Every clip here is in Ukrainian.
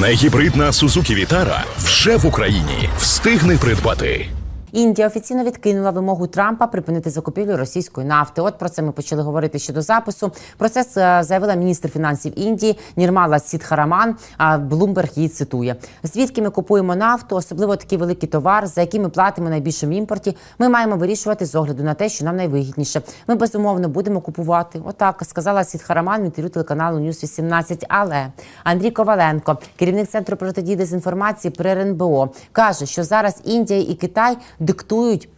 Негібридна Suzuki Вітара вже в Україні. Встигни придбати. Індія офіційно відкинула вимогу Трампа припинити закупівлю російської нафти. От про це ми почали говорити ще до запису. Про це е, заявила міністр фінансів Індії Нірмала Сідхараман. А Блумберг її цитує: звідки ми купуємо нафту, особливо такий великий товар, за який ми платимо найбільше в імпорті. Ми маємо вирішувати з огляду на те, що нам найвигідніше. Ми безумовно будемо купувати. Отак сказала Сідхараман в інтерв'ю телеканалу Ньюс 18 Але Андрій Коваленко, керівник центру протидії дезінформації при РНБО, каже, що зараз Індія і Китай диктують.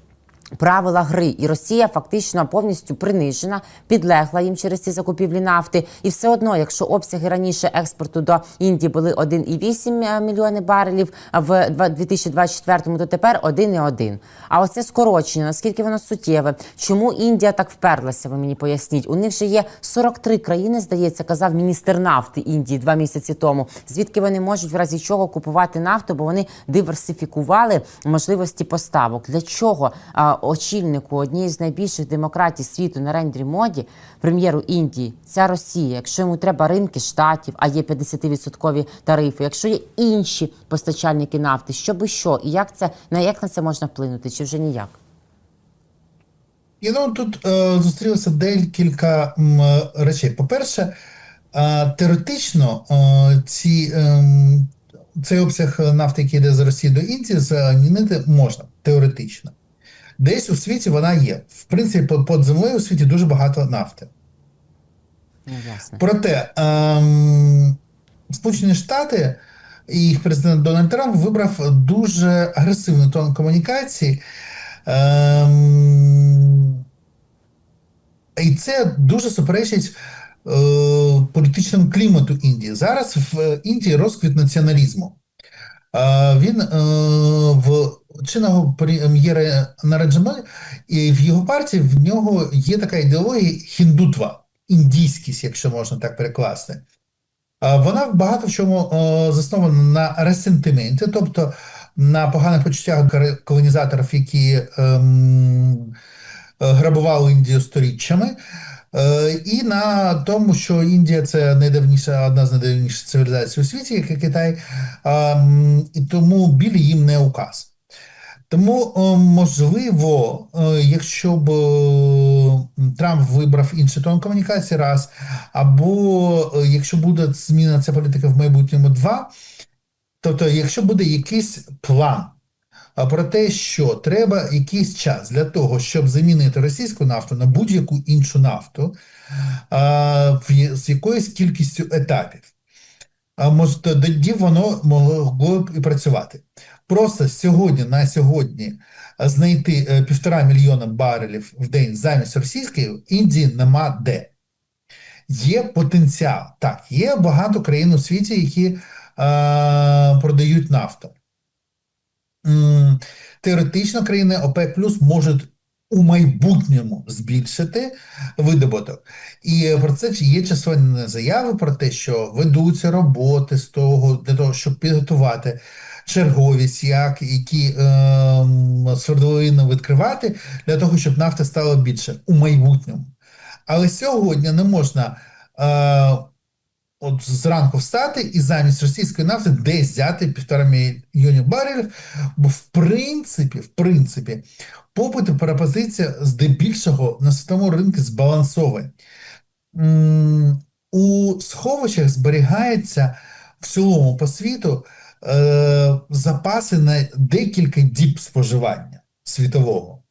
Правила гри, і Росія фактично повністю принижена, підлегла їм через ці закупівлі нафти. І все одно, якщо обсяги раніше експорту до Індії були 1,8 мільйони барелів в 2024-му, то тепер 1,1. А оце скорочення, наскільки воно суттєве? Чому Індія так вперлася? Ви мені поясніть. У них же є 43 країни, здається, казав міністр нафти Індії два місяці тому. Звідки вони можуть в разі чого купувати нафту, бо вони диверсифікували можливості поставок. Для чого очільнику однієї з найбільших демократій світу на рендрі моді, прем'єру Індії, ця Росія, якщо йому треба ринки штатів, а є 50% тарифи, якщо є інші постачальники нафти, що би що, і як це на як на це можна вплинути, чи вже ніяк? І ну тут е, зустрілося декілька м, речей. По-перше, е, теоретично е, ці, е, цей обсяг нафти, який йде з Росії до Індії, замінити можна теоретично. Десь у світі вона є. В принципі, під землею у світі дуже багато нафти. Ну, ясно. Проте ем, Сполучені Штати і їх президент Дональд Трамп вибрав дуже агресивний тон комунікації. Ем, і це дуже суперечить е, політичному клімату Індії. Зараз в Індії розквіт націоналізму. Е, він е, в чинного прем'єра Нараджамель, і в його партії в нього є така ідеологія хіндутва, індійськість, якщо можна так перекласти. Вона багато в чому заснована на ресентименті, тобто на поганих почуттях колонізаторів, які ем, грабували Індію сторіччями, е, і на тому, що Індія це найдавніша, одна з найдавніших цивілізацій у світі, як і Китай, і тому білі їм не указ. Тому, е, можливо, е, якщо б е, Трамп вибрав інший тон комунікації, раз, або якщо буде зміна ця політика в майбутньому два, тобто, якщо буде якийсь план про те, що треба якийсь час для того, щоб замінити російську нафту на будь-яку іншу нафту з якоюсь кількістю етапів, тоді воно могло б і працювати. Просто сьогодні на сьогодні знайти е, півтора мільйона барелів в день замість російської Індії нема де. Є потенціал. Так, є багато країн у світі, які е, продають нафту. Теоретично країни ОПЕК Плюс можуть у майбутньому збільшити видобуток. І про це є численні заяви про те, що ведуться роботи з того для того, щоб підготувати черговість, як які ем, свердловини відкривати для того, щоб нафта стала більше у майбутньому. Але сьогодні не можна е, от зранку встати і замість російської нафти десь взяти півтора мільйонів барелів, бо в принципі, в принципі, попит і пропозиція здебільшого на світовому ринку збалансовані. У сховищах зберігається в цілому по світу е, запаси на декілька діб споживання світового.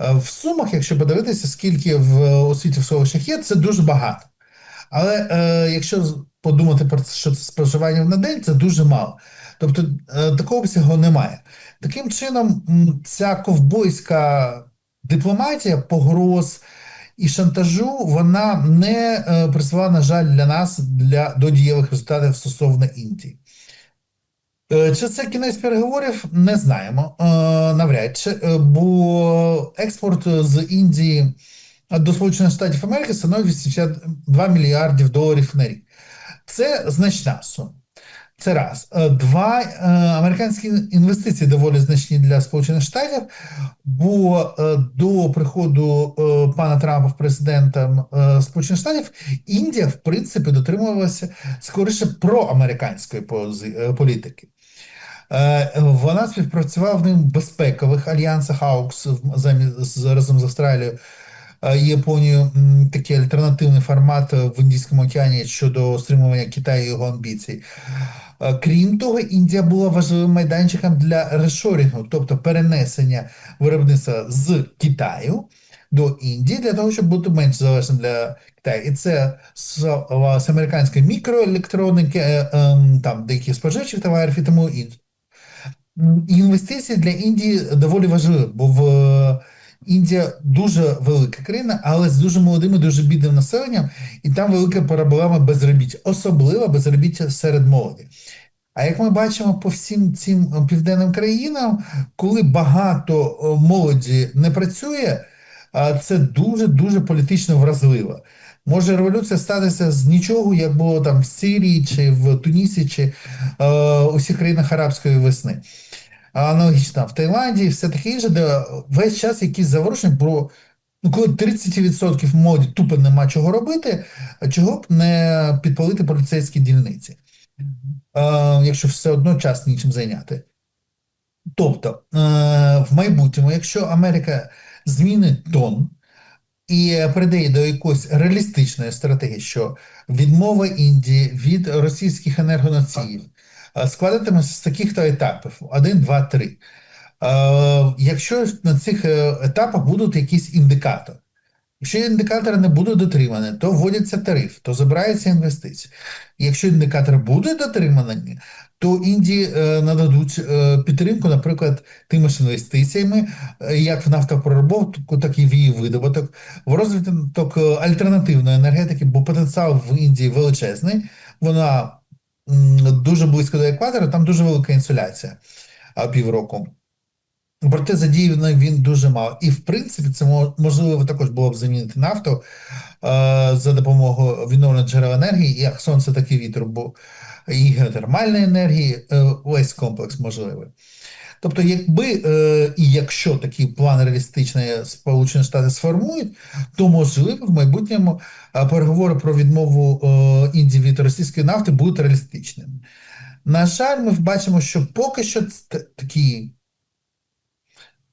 Е, В сумах, якщо подивитися, скільки в у світі в сховищах є, це дуже багато. Але е, якщо подумати про це, що це споживання на день, це дуже мало. Тобто е, такого обсягу немає. Таким чином, ця ковбойська дипломатія погроз і шантажу, вона не е, призвела, на жаль, для нас для, до дієвих результатів стосовно Індії. Е, Чи це кінець переговорів? Не знаємо. Е, Навряд чи, е, бо експорт з Індії до Сполучених Штатів Америки становить 82 мільярдів доларів на рік. Це значна сума. Це раз. Е, Два е, американські інвестиції доволі значні для Сполучених Штатів, бо е, до приходу пана Трампа в президентом Сполучених Штатів Індія, в принципі, дотримувалася скоріше проамериканської політики. Вона співпрацювала в ним в безпекових альянсах АУКС разом з Австралією е, м, Такий альтернативний формат в Індійському океані щодо стримування Китаю і його амбіцій. Е, Крім того, Індія була важливим майданчиком для решорінгу, тобто перенесення виробництва з Китаю до Індії для того, щоб бути менш залежним для Китаю. І це з, з американської мікроелектроніки, е, ем, там деяких споживчих товарів і тому інше. Інвестиції для Індії доволі важливі, бо в е, Індія дуже велика країна, але з дуже молодим і дуже бідним населенням, і там велика проблема безробіття, особливо безробіття серед молоді. А як ми бачимо по всім цим е, південним країнам, коли багато е, молоді не працює, це дуже-дуже політично вразливо. Може революція статися з нічого, як було там в Сирії чи в Тунісі, чи е, у всіх країнах арабської весни. А Аналогічно в Таїланді і все таке інше, де весь час якісь заворушення про ну, коли 30% молоді тупо нема чого робити, чого б не підпалити поліцейські дільниці, е, якщо все одно час нічим зайняти. Тобто, е, в майбутньому, якщо Америка змінить тон і перейде до якоїсь реалістичної стратегії, що відмова Індії від російських енергоносіїв е, складатиметься з таких-то етапів: 1, 2, 3. Е, Якщо на цих е, етапах будуть якісь індикатори, якщо індикатори не будуть дотримані, то вводяться тариф, то забираються інвестиції. Якщо індикатори будуть дотримані, то Індії е, нададуть е, підтримку, наприклад, тими ж інвестиціями, е, як в нафтопроробку, так і в її видобуток, в розвиток е, альтернативної енергетики, бо потенціал в Індії величезний, вона дуже близько до екватора, там дуже велика інсуляція півроку. Проте задіяно він дуже мало. І в принципі, це можливо також було б замінити нафту е, за допомогою відновлених джерел енергії, як сонце, так і вітру, бо і геотермальної енергії, е, весь комплекс можливий. Тобто, якби е, і якщо такий план реалістичний Сполучені Штати сформують, то можливо в майбутньому е, переговори про відмову е, Індії від російської нафти будуть реалістичними. На жаль, ми бачимо, що поки що такий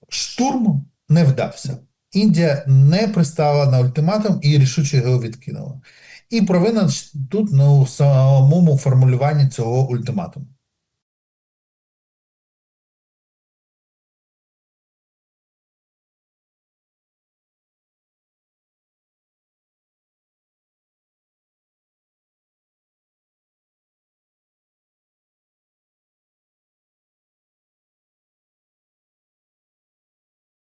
штурм не вдався. Індія не пристала на ультиматум і рішуче його відкинула. І провина тут ну, самому формулюванні цього ультиматуму.